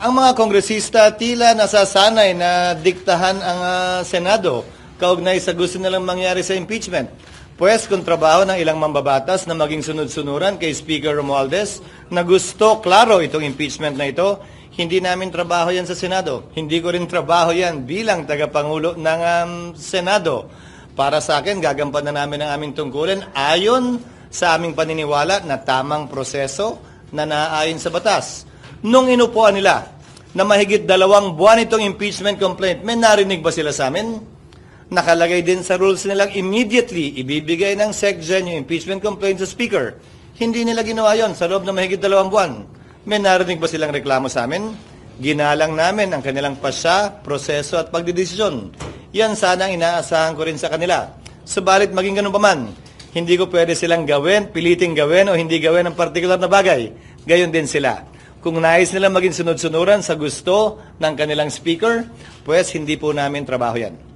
Ang mga kongresista tila nasasanay na diktahan ang ah, Senado kaugnay sa gusto nilang mangyari sa impeachment. Pwes kung trabaho ng ilang mambabatas na maging sunod-sunuran kay Speaker Romualdez na gusto klaro itong impeachment na ito, hindi namin trabaho yan sa Senado. Hindi ko rin trabaho yan bilang tagapangulo ng um, Senado. Para sa akin, gagampanan namin ang aming tungkulin ayon sa aming paniniwala na tamang proseso na naaayon sa batas. Nung inupuan nila na mahigit dalawang buwan itong impeachment complaint, may narinig ba sila sa amin? Nakalagay din sa rules nilang immediately ibibigay ng SecGen yung impeachment complaint sa Speaker. Hindi nila ginawa yon sa loob ng mahigit dalawang buwan. May narinig ba silang reklamo sa amin? Ginalang namin ang kanilang pasya, proseso at pagdidesisyon. Yan sana ang inaasahan ko rin sa kanila. Subalit maging ganun pa man, hindi ko pwede silang gawin, piliting gawin o hindi gawin ang partikular na bagay. Gayon din sila. Kung nais nila maging sunod-sunuran sa gusto ng kanilang speaker, pues hindi po namin trabaho yan.